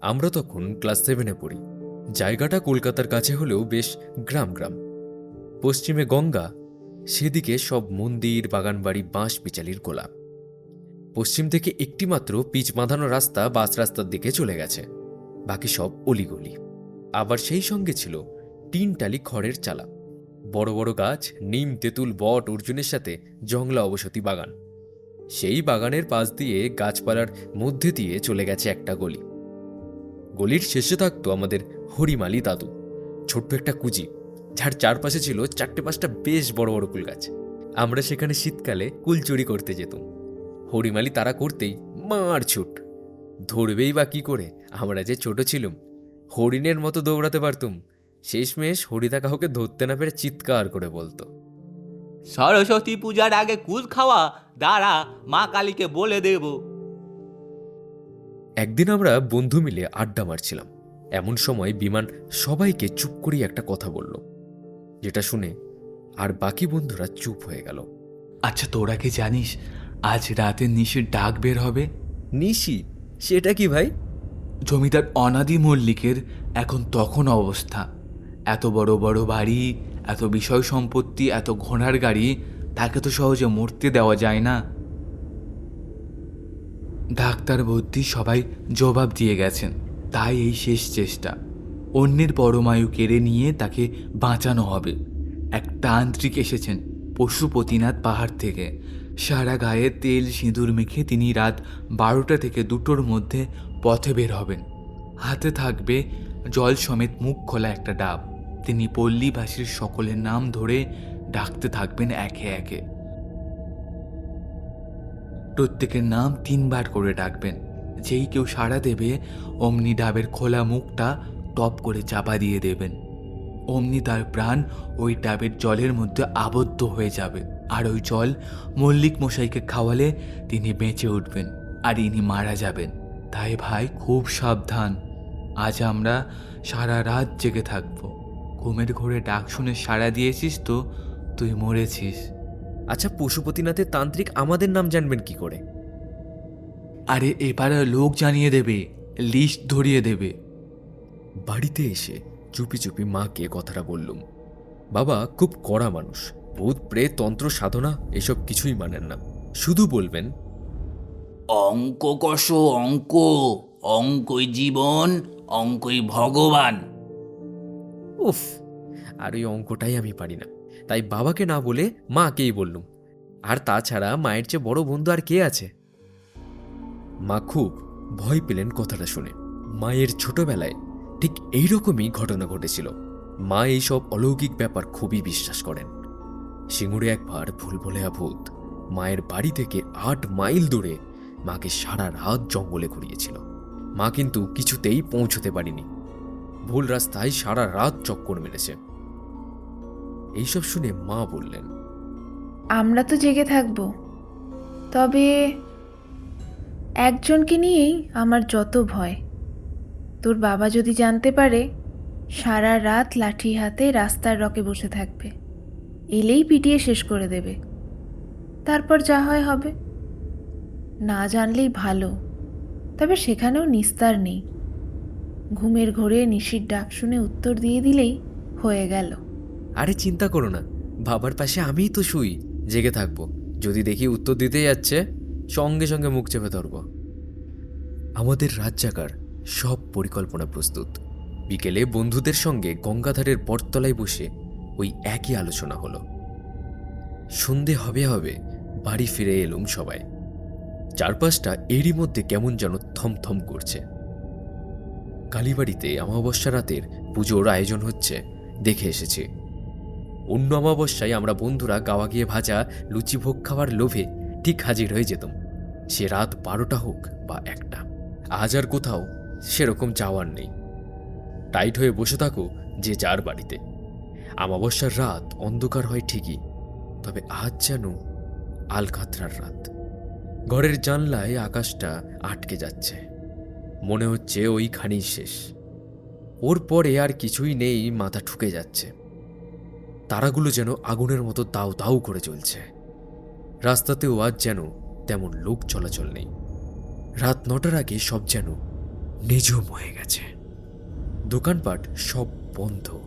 আমরা তখন ক্লাস সেভেনে পড়ি। জায়গাটা কলকাতার কাছে হলেও বেশ গ্রাম গ্রাম। পশ্চিমে গঙ্গা, সেদিকে সব মন্দির, বাগানবাড়ি বাঁশ পিচালির গোলাপ। পশ্চিম থেকে একটিমাত্র পিচ বাঁধানো রাস্তা বাস রাস্তার দিকে চলে গেছে। বাকি সব অলিগলি। আবার সেই সঙ্গে ছিল টিন টালি খড়ের চালা। বড় বড় গাছ, নিম, তেঁতুল, বট, অর্জুনের সাথে জংলা অবসতি বাগান। সেই বাগানের পাশ দিয়ে গাছপালার মধ্যে দিয়ে চলে গেছে একটা গলি। গলির শেষে থাকতো আমাদের হরিমালি দাদু। ছোট্ট একটা কুজি, যার চারপাশে ছিল চারটে পাঁচটা বেশ বড় বড় কুল গাছ আমরা সেখানে শীতকালে কুল চুরি করতে যেতাম। হরিমালি তারা করতেই মার ছুট। ধরবেই বা কী করে, আমরা যে ছোট ছিলুম, হরিণের মতো দৌড়াতে পারতুম। শেষমেশ হরিদা কাউকে ধরতে না পেরে চিৎকার করে বলতো, সরস্বতী পূজার আগে কুল খাওয়া, দাঁড়া, মা কালীকে বলে দেব। একদিন আমরা বন্ধু মিলে আড্ডা মারছিলাম। এমন সময় বিমান সবাইকে চুপ করিয়ে একটা কথা বলল যেটা শুনে আর বাকি বন্ধুরা চুপ হয়ে গেল। আচ্ছা তোরা কি জানিস আজ রাতে নিশির ডাক বের হবে? নিশি? সেটা কি ভাই? জমিদার অনাদি মল্লিকের এখন তখন অবস্থা। এত বড় বড় বাড়ি এত বিষয় সম্পত্তি এত ঘোড়ার গাড়ি তাকে তো সহজে মরতে দেওয়া যায় না। ডাক্তার ভর্তি সবাই জবাব দিয়ে গেছেন। তাই এই শেষ চেষ্টা। অন্যের পরমায়ু কেড়ে নিয়ে তাকে বাঁচানো হবে। এক তান্ত্রিক এসেছেন পশুপতিনাথ পাহাড় থেকে। সারা গায়ে তেল সিঁদুর মেখে তিনি রাত বারোটা থেকে দুটোর মধ্যে পথে বের হবেন। হাতে থাকবে জল সমেত মুখ খোলা একটা ডাব। তিনি পল্লীবাসীর সকলের নাম ধরে ডাকতে থাকবেন একে একে। প্রত্যেকের নাম তিনবার করে ডাকবেন। যেই কেউ সাড়া দেবে, অমনি ডাবের খোলা মুখটা টপ করে চাপা দিয়ে দেবেন। অমনি তার প্রাণ ওই ডাবের জলের মধ্যে আবদ্ধ হয়ে যাবে। আর ওই জল মল্লিক মশাইকে খাওয়ালে তিনি বেঁচে উঠবেন আর ইনি মারা যাবেন। তাই ভাই, খুব সাবধান। আজ আমরা সারা রাত জেগে থাকব। ঘুমের ঘোরে ডাক শুনে সাড়া দিয়েছিস তো, তুই মরেছিস। আচ্ছা পশুপতিনাথের তান্ত্রিক আমাদের নাম জানবেন কি করে? আরে এবারে লোক জানিয়ে দেবে লিস্ট ধরিয়ে দেবে। বাড়িতে এসে চুপি চুপি মাকে কথাটা বললুম। বাবা খুব কড়া মানুষ। ভূত প্রেত তন্ত্র সাধনা এসব কিছুই মানেন না। শুধু বলবেন অঙ্ক কষ অঙ্ক। অঙ্কই জীবন অঙ্কই ভগবান। উফ আর ওই অঙ্কটাই আমি পারি না। তাই বাবাকে না বলে মাকেই বললুম। আর তাছাড়া মায়ের চেয়ে বড় বন্ধু আর কে আছে? মা খুব ভয় পেলেন কথাটা শুনে। মায়ের ছোটবেলায় ঠিক এইরকমই ঘটনা ঘটেছিল। মা এইসব অলৌকিক ব্যাপার খুবই বিশ্বাস করেন। সিঙ্গুরে একবার ভুল বলে ভূত মায়ের বাড়ি থেকে আট মাইল দূরে মাকে সারা রাত জঙ্গলে ঘুরিয়েছিল। মা কিন্তু কিছুতেই পৌঁছতে পারিনি। ভুল রাস্তায় সারা রাত চক্কর মেরেছে। এইসব শুনে মা বললেন, আমরা তো জেগে থাকব। তবে একজনকে নিয়েই আমার যত ভয়। তোর বাবা যদি জানতে পারে, সারা রাত লাঠি হাতে রাস্তার রকে বসে থাকবে। এলেই পিটিয়ে শেষ করে দেবে। তারপর যা হয় হবে। না জানলেই ভালো, তবে সেখানেও নিস্তার নেই। ঘুমের ঘোরে নিশির ডাক শুনে উত্তর দিয়ে দিলেই হয়ে গেল। আরে চিন্তা করো না, বাবার পাশে আমিই তো শুই, জেগে থাকব। যদি দেখি উত্তর দিতে যাচ্ছে, সঙ্গে সঙ্গে মুখ চেপে ধরব। আমাদের জাগার সব পরিকল্পনা প্রস্তুত। বিকেলে বন্ধুদের সঙ্গে গঙ্গাধারের বটতলায় বসে ওই একই আলোচনা হলো। সন্ধে হবে হবে বাড়ি ফিরে এলুম সবাই। চারপাশটা এরই মধ্যে কেমন যেন থমথম করছে। কালীবাড়িতে অমাবস্যা রাতের পুজোর আয়োজন হচ্ছে, দেখে এসেছি। অন্য অমাবস্যায় আমরা বন্ধুরা গাওয়া গিয়ে ভাজা লুচি ভোগ খাওয়ার লোভে ঠিক হাজির হয়ে যেতাম। সে রাত বারোটা হোক বা একটা। আজ আর কোথাও সেরকম যাওয়ার নেই। টাইট হয়ে বসে থাকো যে যার বাড়িতে। আমাবস্যার রাত অন্ধকার হয় ঠিকই, তবে আজ যেন আলকাতরার রাত। ঘরের জানলায় আকাশটা আটকে যাচ্ছে। মনে হচ্ছে ওইখানেই শেষ। ওর পরে আর কিছুই নেই, মাথা ঠুকে যাচ্ছে। তারাগুলো যেন আগুনের মতো দাউ দাউ করে চলছে রাস্তাতেও আজ যেন তেমন লোক চলাচল নেই। রাত নটার আগে সব যেন নিঝুম হয়ে গেছে। দোকানপাট সব বন্ধ।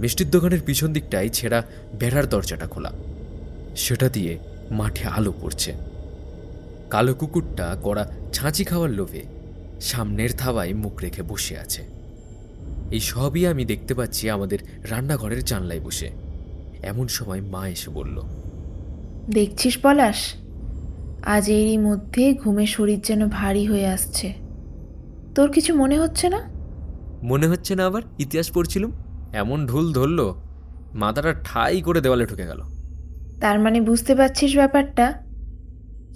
মিষ্টির দোকানের পিছন দিকটায় ছেঁড়া বেড়ার দরজাটা খোলা। সেটা দিয়ে মাঠে আলো পড়ছে। কালো কুকুরটা কড়া ছাঁচি খাওয়ার লোভে সামনের থাবায় মুখ রেখে বসে আছে। এই সবই আমি দেখতে পাচ্ছি আমাদের রান্নাঘরের জানলায় বসে। এমন সময় মা এসে বলল দেখছিস পলাশ? আজ এরই মধ্যে ঘুমে শরীর যেন ভারী হয়ে আসছে। তোর কিছু মনে হচ্ছে না? মনে হচ্ছে না আবার ইতিহাস পড়ছিলুম। এমন ঢুল ধরল মাথাটা ঠাই করে দেওয়ালে ঢুকে গেল। তার মানে বুঝতে পারছিস ব্যাপারটা?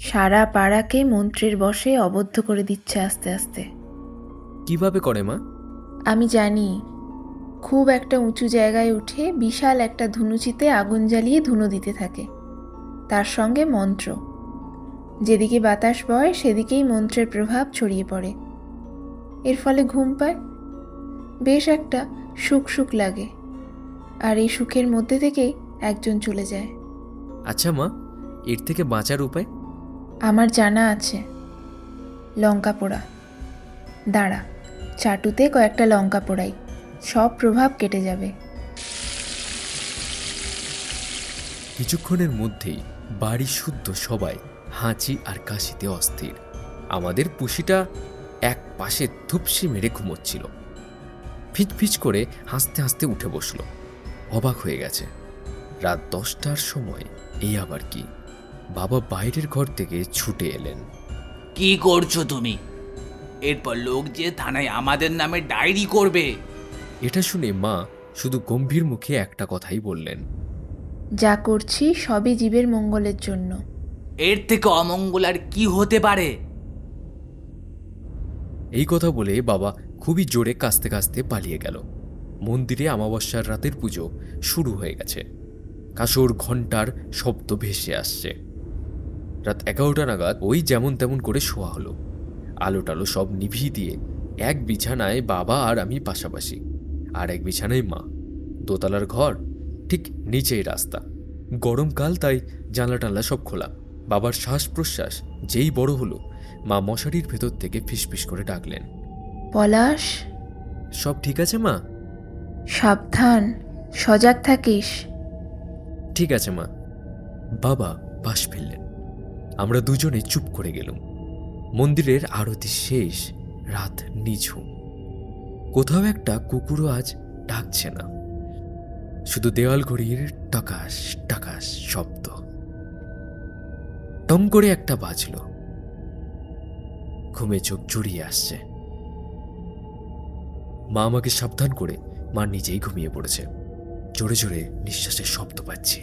সারা পাড়াকে মন্ত্রের বশে অবদ্ধ করে দিচ্ছে আস্তে আস্তে। কীভাবে করে মা? আমি জানি খুব একটা উঁচু জায়গায় উঠে বিশাল একটা ধুনুচিতে আগুন জ্বালিয়ে ধুনো দিতে থাকে। তার সঙ্গে মন্ত্র। যেদিকে বাতাস বয় সেদিকেই মন্ত্রের প্রভাব ছড়িয়ে পড়ে। এর ফলে ঘুম পায়। বেশ একটা সুখ সুখ লাগে। আর এই সুখের মধ্যে থেকেই একজন চলে যায়। আচ্ছা মা এর থেকে বাঁচার উপায়? আমার জানা আছে। লঙ্কা পোড়া দাঁড়া। চাটুতে কয়েকটা লঙ্কা পোড়াই। সব প্রভাব কেটে যাবে। কিছুক্ষণের মধ্যেই বাড়ি শুদ্ধ সবাই হাঁচি আর কাশিতে অস্থির। আমাদের পুষিটা এক পাশে ধুপসি মেরে ঘুমোচ্ছিল। ফিচফিচ করে হাসতে হাসতে উঠে বসল। অবাক হয়ে গেছে রাত দশটার সময় এই আবার কি? বাবা বাইরের ঘর থেকে ছুটে এলেন। কি করছ তুমি? এরপর লোক যে থানায় আমাদের নামে ডায়েরি করবে। এটা শুনে মা শুধু গম্ভীর মুখে একটা কথাই বললেন। যা করছি সবই জীবের মঙ্গলের জন্য। এর থেকে অমঙ্গল আর কি হতে পারে? এই কথা বলে বাবা খুবই জোরে কাঁচতে কাঁচতে পালিয়ে গেল। মন্দিরে অমাবস্যার রাতের পুজো শুরু হয়ে গেছে। কাসর ঘণ্টার শব্দ ভেসে আসছে। রাত এগারোটা নাগাদ ওই যেমন তেমন করে শোয়া হলো। আলো টালো সব নিভিয়ে দিয়ে এক বিছানায় বাবা আর আমি পাশাপাশি আর এক বিছানায় মা। দোতলার ঘর ঠিক নিচেই রাস্তা। গরমকাল তাই জানলা টানলা সব খোলা। বাবার শ্বাস প্রশ্বাস যেই বড় হলো মা মশারির ভেতর থেকে ফিসফিস করে ডাকলেন পলাশ? সব ঠিক আছে মা? সাবধান সজাগ থাকিস। ঠিক আছে মা। বাবা পাশ ফেললেন। আমরা দুজনে চুপ করে গেলুম। মন্দিরের আরতি শেষ, রাত নিঝুম। কোথাও একটা কুকুরও আজ ডাকছে না। শুধু দেওয়াল ঘড়ির টাকাস টাকাস শব্দ। টং করে একটা বাজল। ঘুমে চোখ জড়িয়ে আসছে। মা আমাকে সাবধান করে, মা নিজেই ঘুমিয়ে পড়েছে। জোরে জোরে নিঃশ্বাসের শব্দ পাচ্ছি।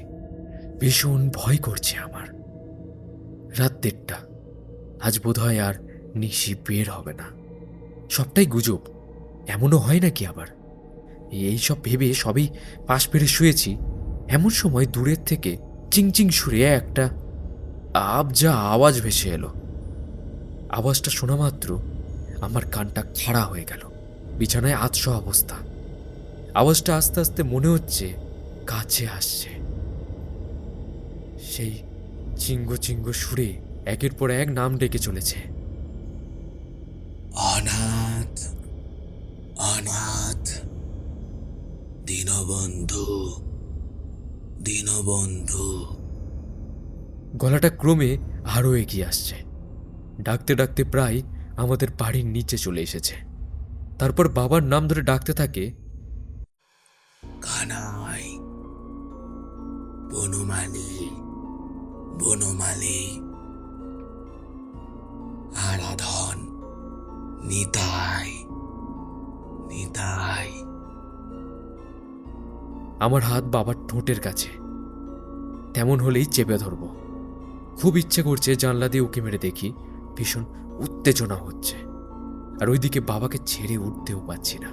ভীষণ ভয় করছে আমার। রাত দেড়টা। আজ বোধহয় আর নিশি বের হবে না। সবটাই গুজব। এমনও হয় নাকি আবার? এই সব ভেবে সবই পাশ পেরে শুয়েছি। এমন সময় দূরের থেকে চিংচিং সুরে একটা আবজা আওয়াজ ভেসে এলো। আওয়াজটা শোনা মাত্র আমার কানটা খাড়া হয়ে গেল। বিছানায় আতশ অবস্থা। আওয়াজটা আস্তে আস্তে মনে হচ্ছে কাছে আসছে। সেই চিঙ্গ চিঙ্গ সুরে একের পর এক নাম ডেকে চলেছে। অনাথ অনাথ দীনবন্ধু দীনবন্ধু। গলাটা ক্রমে আরও এগিয়ে আসছে। ডাকতে ডাকতে প্রায় আমাদের বাড়ির নিচে চলে এসেছে। তারপর বাবার নাম ধরে ডাকতে থাকে কানাই বনমালী বনমালী। আরাধন। নিতাই নিতাই। আমার হাত বাবার ঠোঁটের কাছে। তেমন হলেই চেপে ধরব। খুব ইচ্ছে করছে জানলা দিয়ে উঁকি মেরে দেখি ভীষণ উত্তেজনা হচ্ছে। আর ওইদিকে বাবাকে ছেড়ে উঠতেও পাচ্ছি না।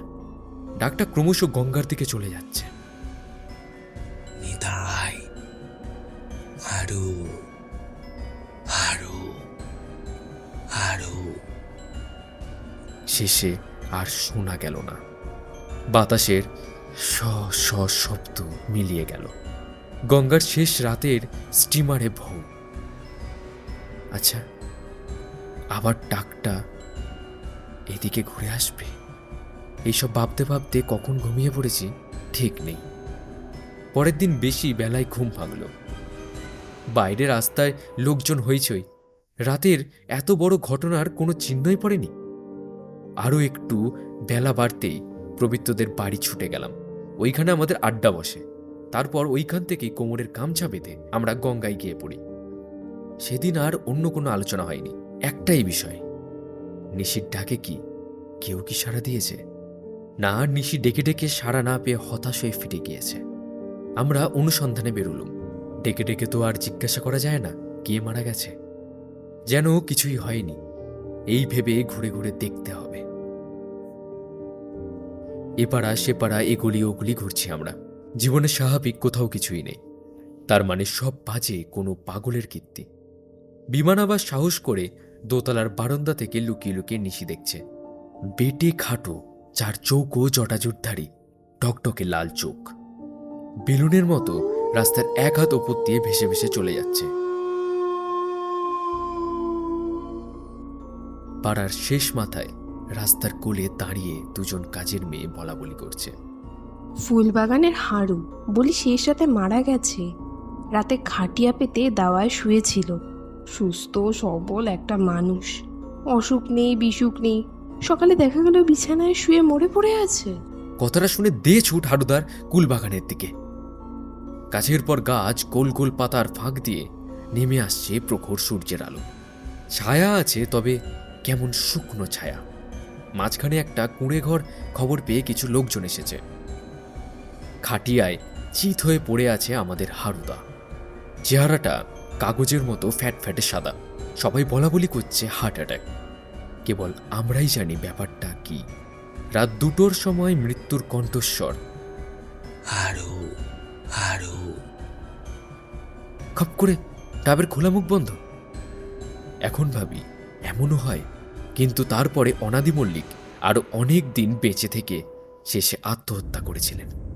ডাকটা ক্রমশ গঙ্গার দিকে চলে যাচ্ছে। নিতাই আরু। শেষে আর শোনা গেল না। বাতাসের স স শব্দ মিলিয়ে গেল। গঙ্গার শেষ রাতের স্টিমারে ভৌ। আচ্ছা আবার ডাকটা এদিকে ঘুরে আসবে? এইসব ভাবতে ভাবতে কখন ঘুমিয়ে পড়েছি ঠিক নেই। পরের দিন বেশি বেলায় ঘুম ভাঙল। বাইরে রাস্তায় লোকজন হইচই। রাতের এত বড় ঘটনার কোনো চিহ্নই পড়েনি। আরও একটু বেলা বাড়তেই প্রবৃত্তদের বাড়ি ছুটে গেলাম। ওইখানে আমাদের আড্ডা বসে। তারপর ওইখান থেকেই কোমরের গামছা বেঁধে আমরা গঙ্গায় গিয়ে পড়ি। সেদিন আর অন্য কোনো আলোচনা হয়নি, একটাই বিষয়। নিশির ডাকে কি, কেউ কি সাড়া দিয়েছে? না, নিশি ডেকে ডেকে সাড়া না পেয়ে হতাশ হয়ে ফিটে গিয়েছে। আমরা অনুসন্ধানে বেরুলুম। ডেকে ডেকে তো আর জিজ্ঞাসা করা যায় না, কে মারা গেছে? যেন কিছুই হয়নি। এই ভেবে ঘুরে ঘুরে দেখতে হবে। এপাড়া সেপাড়া এগুলি ওগুলি ঘুরছি আমরা। জীবনে স্বাভাবিক কোথাও কিছুই নেই। তার মানে সব বাজে কোনো পাগলের কীর্তি। বিমান আবার সাহস করে দোতলার বারান্দা থেকে লুকিয়ে লুকিয়ে নিশি দেখছে। বেটে খাটো চার চৌকো জটাজুটধারী টকটকে লাল চোখ। বেলুনের মতো রাস্তার এক হাত ওপর দিয়ে ভেসে ভেসে চলে যাচ্ছে। পাড়ার শেষ মাথায় রাস্তার কোলে দাঁড়িয়ে দুজন কাজের মেয়ে বলা বলি করছে। ফুলবাগানের হাড়ু বলি শেষ রাতে মারা গেছে। রাতে খাটিয়া পেতে দাওয়ায় শুয়েছিল। সুস্থ সবল একটা মানুষ। অসুখ নেই বিসুখ নেই। সকালে দেখা গেল বিছানায় শুয়ে মরে পড়ে আছে। কথাটা শুনে দে ছুট হাডুদার কুলবাগানের দিকে। গাছের পর গাছ গোল গোল পাতার ফাঁক দিয়ে নেমে আসছে প্রখর সূর্যের আলো। ছায়া আছে তবে কেমন শুকনো ছায়া। মাঝখানে একটা কুঁড়ে ঘর খবর পেয়ে কিছু লোকজন এসেছে। খাটিয়ায় চিত হয়ে পড়ে আছে আমাদের হারুদা। চেহারাটা কাগজের মতো ফ্যাট ফ্যাটে সাদা। সবাই বলা বলি করছে হার্ট অ্যাটাক। কেবল আমরাই জানি ব্যাপারটা কি। রাত দুটোর সময় মৃত্যুর কণ্ঠস্বর। আরও আরও খপ করে ডাবের খোলা মুখ বন্ধ। এখন ভাবি এমনও হয় কিন্তু তারপরে অনাদি মল্লিক আরও অনেক দিন বেঁচে থেকে শেষে আত্মহত্যা করেছিলেন।